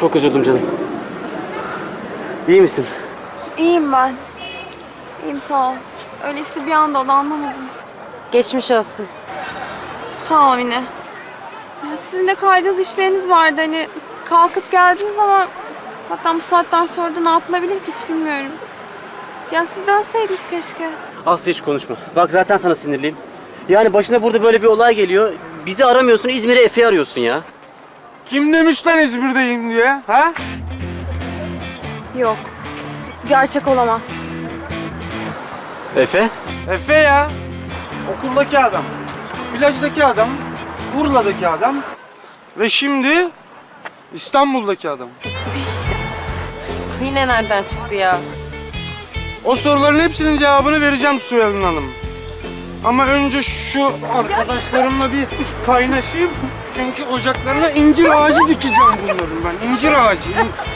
Çok üzüldüm canım. İyi misin? İyiyim ben. İyiyim sağ ol. Öyle işte bir anda oldu anlamadım. Geçmiş olsun. Sağ ol yine. Ya sizin de kaygız işleriniz vardı hani kalkıp geldiniz ama zaten bu saatten sonra da ne yapılabilir ki hiç bilmiyorum. Ya siz dönseydiniz keşke. Aslı hiç konuşma. Bak zaten sana sinirliyim. Yani başına burada böyle bir olay geliyor. Bizi aramıyorsun, İzmir'e Efe'yi arıyorsun ya. Kim demiş lan İzmir'deyim diye? Ha? Yok. Gerçek olamaz. Efe? Efe ya. Okuldaki adam. Plajdaki adam. Urla'daki adam. Ve şimdi İstanbul'daki adam. Yine nereden çıktı ya? O soruların hepsinin cevabını vereceğim Suyalın Hanım. Ama önce şu arkadaşlarımla bir kaynaşayım. Çünkü ocaklarına incir ağacı dikeceğim bunların ben. İncir ağacı.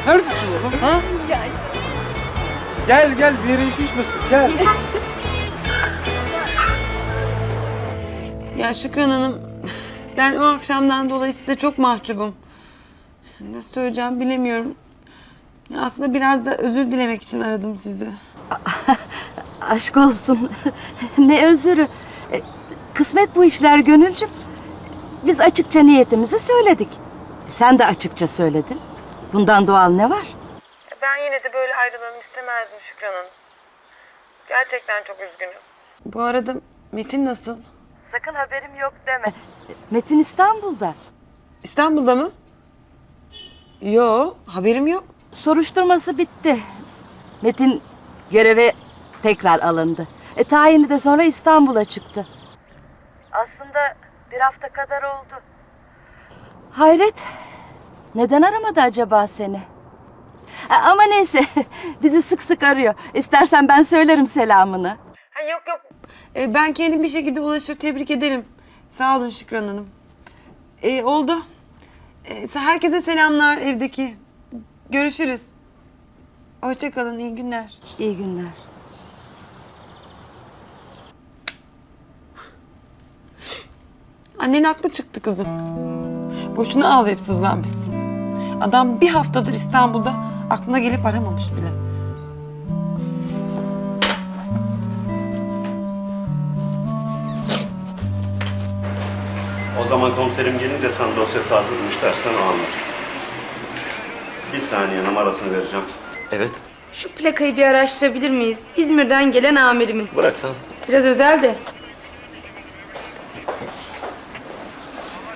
Neredesin oğlum? Ha? Gel gel bir yere iş düşmesin. Gel. Ya Şükran Hanım, ben o akşamdan dolayı size çok mahcubum. Ne söyleyeceğim bilemiyorum. Ya aslında biraz da özür dilemek için aradım sizi. Aşk olsun. ne özürü. E, Kısmet bu işler gönülcüm. Biz açıkça niyetimizi söyledik. Sen de açıkça söyledin. Bundan doğal ne var? Ben yine de böyle ayrılalım istemezdim Şükran Hanım. Gerçekten çok üzgünüm. Bu arada Metin nasıl? Sakın haberim yok deme. Metin İstanbul'da. İstanbul'da mı? Yo, haberim yok. Soruşturması bitti. Metin göreve tekrar alındı. E, tayini de sonra İstanbul'a çıktı. Aslında bir hafta kadar oldu. Hayret. Neden aramadı acaba seni? E, Ama neyse. Bizi sık sık arıyor. İstersen ben söylerim selamını. Ha, yok yok. Ee, ben kendim bir şekilde ulaşır, tebrik ederim. Sağ olun Şükran Hanım. Ee, oldu. Ee, herkese selamlar evdeki. Görüşürüz. Hoşçakalın, iyi günler. İyi günler. Annen haklı çıktı kızım. Boşuna ağlayıp sızlanmışsın. Adam bir haftadır İstanbul'da aklına gelip aramamış bile. O zaman komiserim gelince sen dosyası hazırlamış dersen o anlar. Bir saniye numarasını vereceğim. Evet. Şu plakayı bir araştırabilir miyiz? İzmir'den gelen amirimin. Bırak sen. Biraz özel de.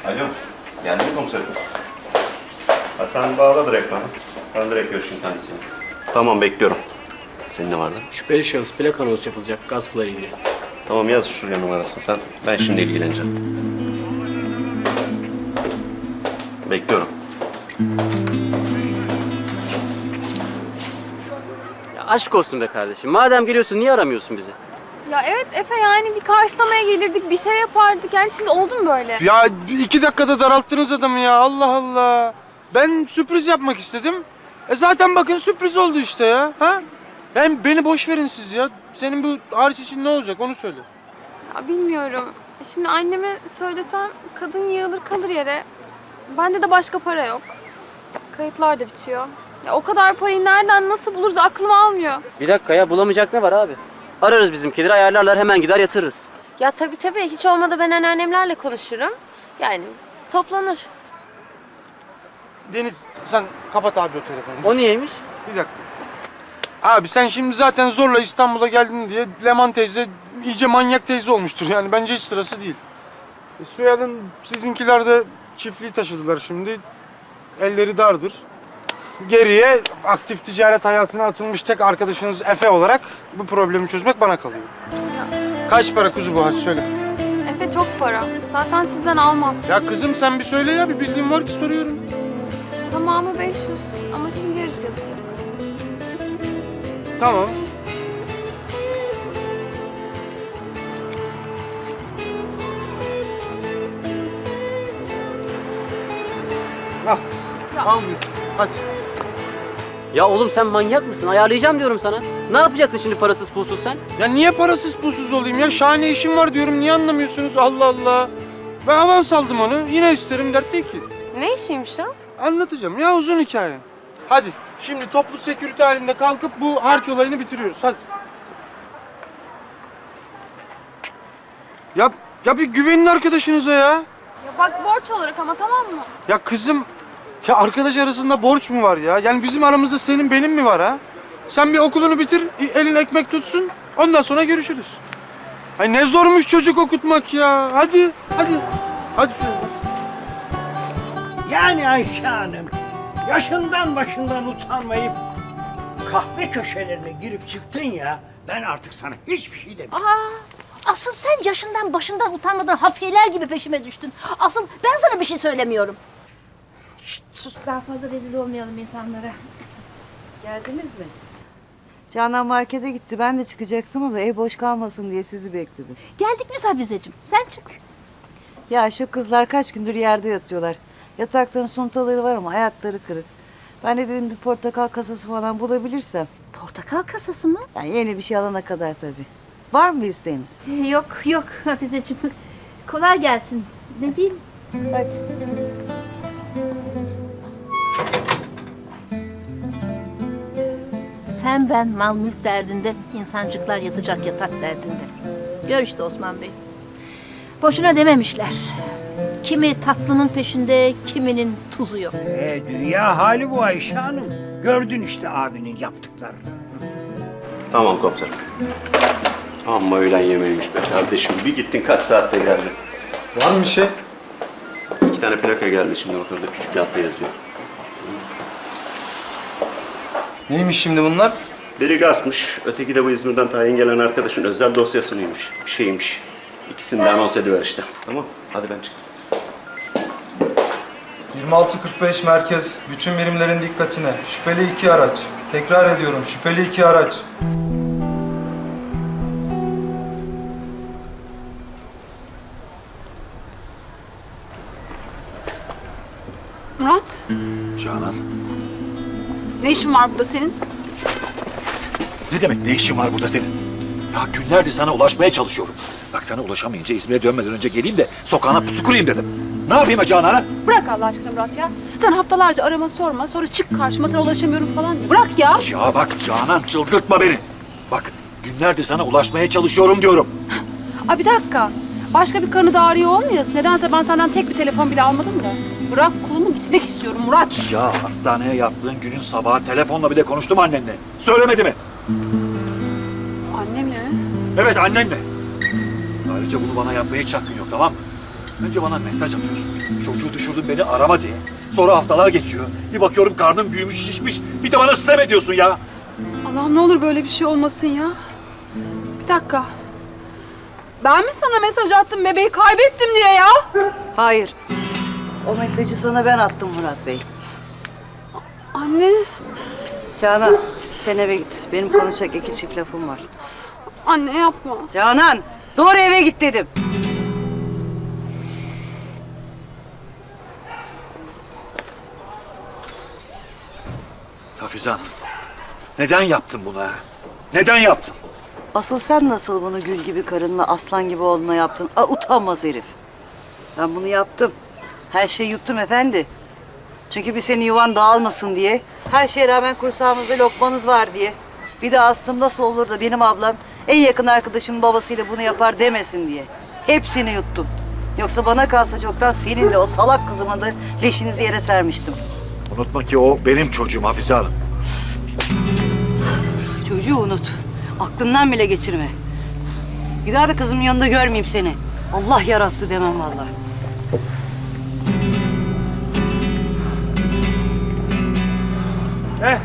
Alo. Geldi mi komiserim? Ha sen bağla direkt bana. Ben direkt görüşeyim kendisiyle. Tamam bekliyorum. Senin ne vardı? Şüpheli şahıs plak anonsu yapılacak Gaspı'la ilgili. Tamam yaz şuraya numarasını sen. Ben şimdi ilgileneceğim. Bekliyorum. Ya aşk olsun be kardeşim. Madem geliyorsun niye aramıyorsun bizi? Ya evet Efe yani bir karşılamaya gelirdik bir şey yapardık yani şimdi oldu mu böyle? Ya iki dakikada daralttınız adamı ya. Allah Allah. Ben sürpriz yapmak istedim. E zaten bakın sürpriz oldu işte ya. Ha? Ben beni boş verin siz ya. Senin bu hariç için ne olacak onu söyle. Ya bilmiyorum. E Şimdi anneme söylesem kadın yığılır kalır yere. Bende de başka para yok. Kayıtlar da bitiyor. Ya o kadar parayı nereden nasıl buluruz aklım almıyor. Bir dakika ya bulamayacak ne var abi? Ararız bizimkileri ayarlarlar hemen gider yatırırız. Ya tabii tabii hiç olmadı ben anneannemlerle konuşurum. Yani toplanır. Deniz sen kapat abi o telefonu. O niyeymiş? Bir dakika. Abi sen şimdi zaten zorla İstanbul'a geldin diye Leman teyze iyice manyak teyze olmuştur yani bence hiç sırası değil. E, Suyal'ın sizinkiler de çiftliği taşıdılar şimdi. Elleri dardır. Geriye aktif ticaret hayatına atılmış tek arkadaşınız Efe olarak bu problemi çözmek bana kalıyor. Kaç para kuzu bu harç söyle. Efe çok para. Zaten sizden almam. Ya kızım sen bir söyle ya bir bildiğin var ki soruyorum. Tamamı 500 ama şimdi yarısı yatacak. Tamam. Al. Al git. Hadi. Ya oğlum sen manyak mısın? Ayarlayacağım diyorum sana. Ne yapacaksın şimdi parasız pulsuz sen? Ya niye parasız pulsuz olayım ya? Şahane işim var diyorum. Niye anlamıyorsunuz? Allah Allah. Ben avans aldım onu. Yine isterim dert değil ki. Ne işiymiş o? Anlatacağım ya uzun hikaye. Hadi şimdi toplu sekürite halinde kalkıp bu harç olayını bitiriyoruz hadi. Ya, ya bir güvenin arkadaşınıza ya. Ya bak borç olarak ama tamam mı? Ya kızım, ya arkadaş arasında borç mu var ya? Yani bizim aramızda senin benim mi var ha? Sen bir okulunu bitir, elin ekmek tutsun. Ondan sonra görüşürüz. Ay ne zormuş çocuk okutmak ya. Hadi, hadi. Hadi şöyle. Yani Ayşe Hanım, yaşından başından utanmayıp kahve köşelerine girip çıktın ya, ben artık sana hiçbir şey demiyorum. Aa, asıl sen yaşından başından utanmadan hafiyeler gibi peşime düştün. Asıl ben sana bir şey söylemiyorum. Şşt, sus daha fazla rezil olmayalım insanlara. Geldiniz mi? Canan markete gitti. Ben de çıkacaktım ama ev boş kalmasın diye sizi bekledim. Geldik biz Hafizeciğim. Sen çık. Ya şu kızlar kaç gündür yerde yatıyorlar. Yatakların suntaları var ama ayakları kırık. Ben de dedim bir portakal kasası falan bulabilirsem. Portakal kasası mı? Yani yeni bir şey alana kadar tabii. Var mı bir isteğiniz? Yok yok Hafizeciğim. Kolay gelsin. Ne diyeyim? Hadi. Sen ben mal mülk derdinde, insancıklar yatacak yatak derdinde. Gör işte Osman Bey. Boşuna dememişler. Kimi tatlının peşinde, kiminin tuzu yok. Ee, dünya hali bu Ayşe Hanım. Gördün işte abinin yaptıklarını. Tamam komiserim. Amma öğlen yemeğiymiş be kardeşim. Bir gittin kaç saatte geldin? Var mı bir şey? İki tane plaka geldi şimdi ortada küçük kağıtta yazıyor. Neymiş şimdi bunlar? Biri gazmış, öteki de bu İzmir'den tayin gelen arkadaşın özel dosyasıymış. Bir şeymiş. İkisini de anons ediver işte. Tamam, hadi ben çıktım. 2645 merkez. Bütün birimlerin dikkatine. Şüpheli iki araç. Tekrar ediyorum şüpheli iki araç. Ne işin var burada senin? Ne demek ne işin var burada senin? Ya günlerdir sana ulaşmaya çalışıyorum. Bak sana ulaşamayınca İzmir'e dönmeden önce geleyim de sokağına pusu kurayım dedim. Ne yapayım ha Canan? Bırak Allah aşkına Murat ya. Sen haftalarca arama sorma sonra çık karşıma sana ulaşamıyorum falan. diye. Bırak ya. Ya bak Canan çıldırtma beni. Bak günlerdir sana ulaşmaya çalışıyorum diyorum. Aa bir dakika. Başka bir karını da arıyor olmayasın. Nedense ben senden tek bir telefon bile almadım da. Bırak kulumu gitmek istiyorum Murat. Ya hastaneye yattığın günün sabahı telefonla bile konuştum annenle. Söylemedi mi? Annemle mi? Evet annenle. Ayrıca bunu bana yapmaya hiç hakkın yok tamam mı? Önce bana mesaj atıyorsun. Çocuğu düşürdün beni arama diye. Sonra haftalar geçiyor. Bir bakıyorum karnım büyümüş şişmiş. Bir de bana sitem ediyorsun ya. Allah'ım ne olur böyle bir şey olmasın ya. Bir dakika. Ben mi sana mesaj attım bebeği kaybettim diye ya? Hayır. O mesajı sana ben attım Murat Bey. Anne, Canan sen eve git. Benim konuşacak iki çift lafım var. anne yapma. Canan doğru eve git dedim. Hafize Hanım. Neden yaptın bunu? Neden yaptın? Asıl sen nasıl bunu gül gibi karınla aslan gibi oğluna yaptın? Aa, utanmaz herif. Ben bunu yaptım. Her şeyi yuttum efendi. Çünkü bir senin yuvan dağılmasın diye. Her şeye rağmen kursağımızda lokmanız var diye. Bir de aslım nasıl olur da benim ablam en yakın arkadaşımın babasıyla bunu yapar demesin diye. Hepsini yuttum. Yoksa bana kalsa çoktan senin de o salak kızımın da leşinizi yere sermiştim. Unutma ki o benim çocuğum Hafize Hanım. Çocuğu unut. Aklından bile geçirme. Bir daha da kızımın yanında görmeyeyim seni. Allah yarattı demem vallahi. Eh,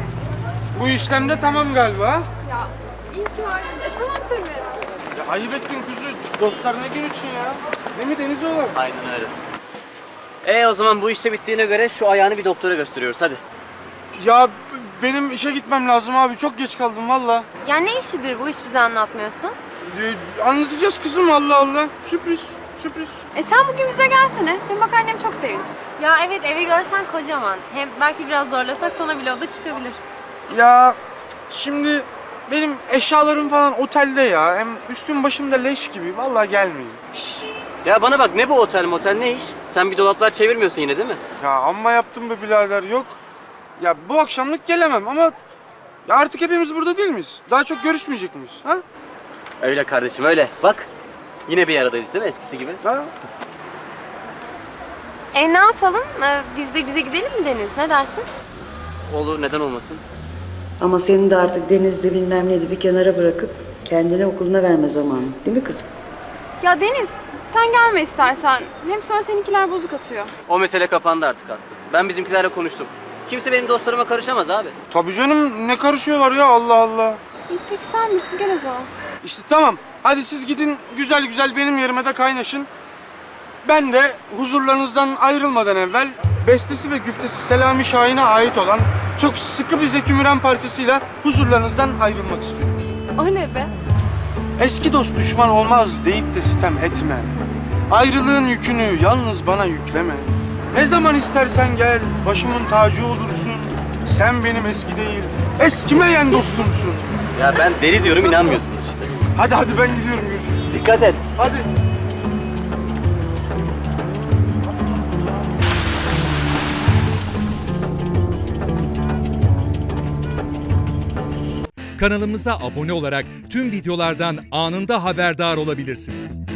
bu işlemde tamam galiba. Ya iyi ki varsın. E tamam tabii. Ya ayıp ettin kuzu. Dostlar ne gün için ya? Değil mi Denizoğlu? Aynen öyle. E o zaman bu işte bittiğine göre şu ayağını bir doktora gösteriyoruz hadi. Ya benim işe gitmem lazım abi. Çok geç kaldım valla. Ya ne işidir bu hiç bize anlatmıyorsun? Ee, anlatacağız kızım Allah Allah. Sürpriz, sürpriz. E sen bugün bize gelsene. Hem bak annem çok sevinir. Ya evet evi görsen kocaman. Hem belki biraz zorlasak sana bile o da çıkabilir. Ya şimdi benim eşyalarım falan otelde ya. Hem üstüm başım da leş gibi. Vallahi gelmeyin. Ya bana bak ne bu otel motel ne iş? Sen bir dolaplar çevirmiyorsun yine değil mi? Ya amma yaptım be birader yok. Ya bu akşamlık gelemem ama ya artık hepimiz burada değil miyiz? Daha çok görüşmeyecek miyiz? Ha? Öyle kardeşim öyle. Bak yine bir aradayız değil mi eskisi gibi? Ha? E ne yapalım? Ee, biz de bize gidelim mi Deniz? Ne dersin? Olur neden olmasın? Ama senin de artık denizde bilmem neydi bir kenara bırakıp kendini okuluna verme zamanı. Değil mi kızım? Ya Deniz sen gelme istersen. Hem sonra seninkiler bozuk atıyor. O mesele kapandı artık Aslı. Ben bizimkilerle konuştum. Kimse benim dostlarıma karışamaz abi. Tabii canım ne karışıyorlar ya Allah Allah. İyi peki sen bilirsin gel o zaman. İşte tamam. Hadi siz gidin güzel güzel benim yerime de kaynaşın. Ben de huzurlarınızdan ayrılmadan evvel bestesi ve güftesi Selami Şahin'e ait olan çok sıkı bir Zeki Müren parçasıyla huzurlarınızdan ayrılmak istiyorum. O ne be? Eski dost düşman olmaz deyip de sitem etme. Ayrılığın yükünü yalnız bana yükleme. Ne zaman istersen gel, başımın tacı olursun. Sen benim eski değil, eskimeyen dostumsun. Ya ben deli diyorum inanmıyorsun işte. Hadi hadi ben gidiyorum görüşürüz. Dikkat et. Hadi. Kanalımıza abone olarak tüm videolardan anında haberdar olabilirsiniz.